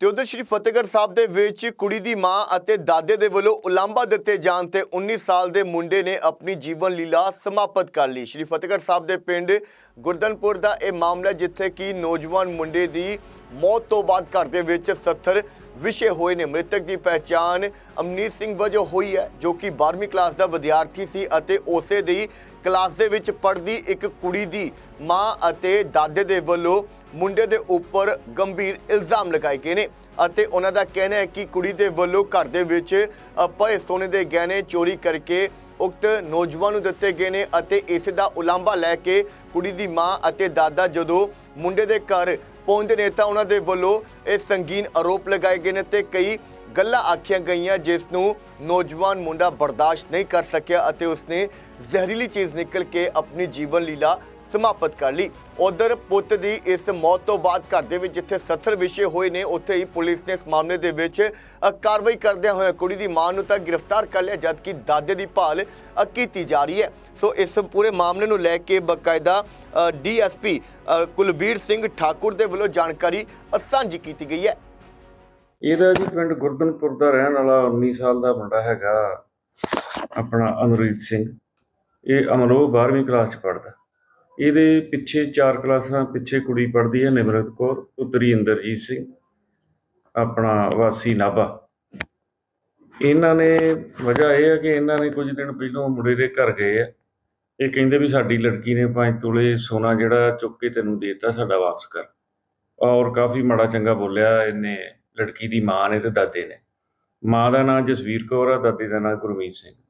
ਤੇ ਉਧਰ ਸ਼੍ਰੀ ਫਤਿਹਗੜ੍ਹ ਸਾਹਿਬ ਦੇ ਵਿੱਚ ਕੁੜੀ ਦੀ ਮਾਂ ਅਤੇ ਦਾਦੇ ਦੇ ਵੱਲੋਂ ਉਲਾਂਭਾ ਦਿੱਤੇ ਜਾਣ ਤੇ 19 ਸਾਲ ਦੇ ਮੁੰਡੇ ਨੇ ਆਪਣੀ ਜੀਵਨ ਲੀਲਾ ਸਮਾਪਤ ਕਰ ਲਈ। ਸ਼੍ਰੀ ਫਤਿਹਗੜ੍ਹ ਸਾਹਿਬ ਦੇ ਪਿੰਡ ਗੁਰਦਨਪੁਰ ਦਾ ਇਹ ਮਾਮਲਾ ਜਿੱਥੇ ਕਿ ਨੌਜਵਾਨ ਮੁੰਡੇ ਦੀ ਮੌਤ ਤੋਂ ਬਾਅਦ ਘਰ ਦੇ ਵਿੱਚ 70 ਵਿਸ਼ੇ ਹੋਏ ਨੇ। ਮ੍ਰਿਤਕ ਦੀ ਪਹਿਚਾਣ ਅਮਨੀਤ ਸਿੰਘ ਵਜੋਂ ਹੋਈ ਹੈ ਜੋ ਕਿ 12ਵੀਂ ਕਲਾਸ ਦਾ ਵਿਦਿਆਰਥੀ ਸੀ ਅਤੇ ਉਸੇ ਦੀ ਕਲਾਸ ਦੇ ਵਿੱਚ ਪੜ੍ਹਦੀ ਇੱਕ ਕੁੜੀ ਦੀ ਮਾਂ ਅਤੇ ਦਾਦੇ ਦੇ ਵੱਲੋਂ ਮੁੰਡੇ ਦੇ ਉੱਪਰ ਗੰਭੀਰ ਇਲਜ਼ਾਮ ਲਗਾਏ ਗਏ ਨੇ ਅਤੇ ਉਹਨਾਂ ਦਾ ਕਹਿਣਾ ਹੈ ਕਿ ਕੁੜੀ ਦੇ ਵੱਲੋਂ ਘਰ ਦੇ ਵਿੱਚ ਅ, ਪਏ ਸੋਨੇ ਦੇ ਗਹਿਣੇ ਚੋਰੀ ਕਰਕੇ ਉਕਤ ਨੌਜਵਾਨ ਨੂੰ ਦਿੱਤੇ ਗਏ ਨੇ ਅਤੇ ਇਸ ਦਾ ਉਲਾਂਭਾ ਲੈ ਕੇ ਕੁੜੀ ਦੀ ਮਾਂ ਅਤੇ ਦਾਦਾ ਜਦੋਂ ਮੁੰਡੇ ਦੇ ਘਰ ਪਹੁੰਚਦੇ ਨੇ ਤਾਂ ਉਹਨਾਂ ਦੇ ਵੱਲੋਂ ਇਹ ਸੰਗੀਨ ਆਰੋਪ ਲਗਾਏ ਗਏ ਨੇ ਤੇ ਕਈ ਗੱਲਾਂ ਆਖੀਆਂ ਗਈਆਂ ਜਿਸ ਨੂੰ ਨੌਜਵਾਨ ਮੁੰਡਾ ਬਰਦਾਸ਼ਤ ਨਹੀਂ ਕਰ ਸਕਿਆ ਅਤੇ ਉਸਨੇ ਜ਼ਹਿਰੀਲੀ ਚੀਜ਼ ਨਿਕਲ ਕੇ ਆਪਣੀ ਜੀਵਨ ਲੀਲਾ ਸਮਾਪਤ ਕਰ ਲਈ। ਉਧਰ ਪੁੱਤ ਦੀ ਇਸ ਮੌਤ ਤੋਂ ਬਾਅਦ ਘਰ ਦੇ ਵਿੱਚ ਜਿੱਥੇ 70 ਵਿਸ਼ੇ ਹੋਏ ਨੇ, ਉੱਥੇ ਹੀ ਪੁਲਿਸ ਨੇ ਇਸ ਮਾਮਲੇ ਦੇ ਵਿੱਚ ਕਾਰਵਾਈ ਕਰਦਿਆਂ ਹੋਇਆ ਕੁੜੀ ਦੀ ਮਾਂ ਨੂੰ ਤਾਂ ਗ੍ਰਿਫਤਾਰ ਕਰ ਲਿਆ, ਜਦਕਿ ਦਾਦੇ ਦੀ ਭਾਲ ਕੀਤੀ ਜਾ ਰਹੀ ਹੈ। ਸੋ ਇਸ ਪੂਰੇ ਮਾਮਲੇ ਨੂੰ ਲੈ ਕੇ ਬਕਾਇਦਾ ਡੀਐਸਪੀ ਕੁਲਬੀਰ ਸਿੰਘ ਠਾਕੁਰ ਦੇ ਵੱਲੋਂ ਜਾਣਕਾਰੀ ਸਾਂਝੀ ਕੀਤੀ ਗਈ ਹੈ। ਇਹਦਾ ਜੀ ਪਿੰਡ ਗੁਰਦਨਪੁਰ ਦਾ ਰਹਿਣ ਵਾਲਾ 19 ਸਾਲ ਦਾ ਮੁੰਡਾ ਹੈਗਾ, ਆਪਣਾ ਅਨੁਰੀਤ ਸਿੰਘ। ਇਹ ਅਮਰੋ 12ਵੀਂ ਕਲਾਸ ਚ ਪੜਦਾ ਇਹਦੇ ਪਿੱਛੇ ਚਾਰ ਕਲਾਸਾਂ ਪਿੱਛੇ ਕੁੜੀ ਪੜ੍ਹਦੀ ਹੈ ਨਿਮਰਤ ਕੌਰ, ਪੁੱਤਰੀ ਇੰਦਰਜੀਤ ਸਿੰਘ, ਆਪਣਾ ਵਾਸੀ ਨਾਭਾ। ਇਹਨਾਂ ਨੇ ਵਜ੍ਹਾ ਇਹ ਹੈ ਕਿ ਇਹਨਾਂ ਨੇ ਕੁਝ ਦਿਨ ਪਹਿਲਾਂ ਮੁੰਡੇ ਦੇ ਘਰ ਗਏ ਆ। ਇਹ ਕਹਿੰਦੇ ਵੀ ਸਾਡੀ ਲੜਕੀ ਨੇ 5 ਤੋਲੇ ਸੋਨਾ ਜਿਹੜਾ ਚੁੱਕ ਕੇ ਤੈਨੂੰ ਦੇਤਾ ਸਾਡਾ ਵਾਪਸ ਕਰ। ਔਰ ਕਾਫੀ ਮਾੜਾ ਚੰਗਾ ਬੋਲਿਆ ਇਹਨੇ, ਲੜਕੀ ਦੀ ਮਾਂ ਨੇ ਤੇ ਦਾਦੇ ਨੇ। ਮਾਂ ਦਾ ਨਾਮ ਜਸਵੀਰ ਕੌਰ ਆ, ਦਾਦੇ ਦਾ ਨਾਮ ਗੁਰਮੀਤ ਸਿੰਘ।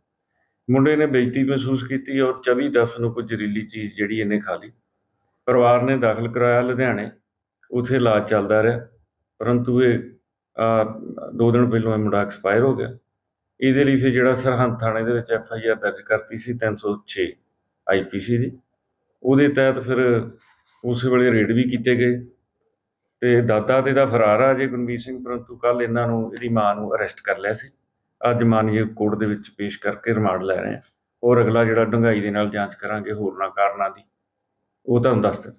ਮੁੰਡੇ ਨੇ ਬੇਇੱਜ਼ਤੀ ਮਹਿਸੂਸ ਕੀਤੀ ਔਰ 24 ਦਸ ਨੂੰ ਕੋਈ ਜ਼ਹਿਰੀਲੀ ਚੀਜ਼ ਜਿਹੜੀ ਇਹਨੇ ਖਾ ਲਈ। ਪਰਿਵਾਰ ਨੇ ਦਾਖਲ ਕਰਾਇਆ ਲੁਧਿਆਣੇ। ਉੱਥੇ ਇਲਾਜ ਚੱਲਦਾ ਰਿਹਾ। ਪਰੰਤੂ ਇਹ ਦੋ ਦਿਨ ਪਹਿਲਾਂ ਇਹ ਮੁੰਡਾ ਐਕਸਪਾਇਰ ਹੋ ਗਿਆ। ਇਹਦੇ ਲਈ ਫਿਰ ਜਿਹੜਾ ਸਰਹੰਦ ਥਾਣੇ ਦੇ ਵਿੱਚ ਐਫ ਆਈ ਆਰ ਦਰਜ ਕਰਤੀ ਸੀ 306 ਸੀ ਦੀ। ਉਹਦੇ ਤਹਿਤ ਫਿਰ ਉਸ ਵੇਲੇ ਰੇਡ ਵੀ ਕੀਤੇ ਗਏ। ਤੇ ਦਾਦਾ ਤੇ ਦਾ ਫਰਾਰ ਆ ਜੇ ਗੁਰਮੀਤ ਸਿੰਘ, ਪਰੰਤੂ ਕੱਲ ਇਹਨਾਂ ਨੂੰ, ਇਹਦੀ ਮਾਂ ਨੂੰ ਅਰੈਸਟ ਕਰ ਲਿਆ ਸੀ। ਅੱਜ ਮਾਨਯੋਗ ਕੋਰਟ ਦੇ ਵਿੱਚ ਪੇਸ਼ ਕਰਕੇ ਰਿਮਾਂਡ ਲੈ ਰਹੇ ਹਾਂ। ਔਰ ਅਗਲਾ ਜਿਹੜਾ ਡੂੰਘਾਈ ਦੇ ਨਾਲ ਜਾਂਚ ਕਰਾਂਗੇ ਹੋਰਨਾਂ ਕਾਰਨਾਂ ਦੀ, ਉਹ ਤੁਹਾਨੂੰ ਦੱਸ ਦਿੱਤਾ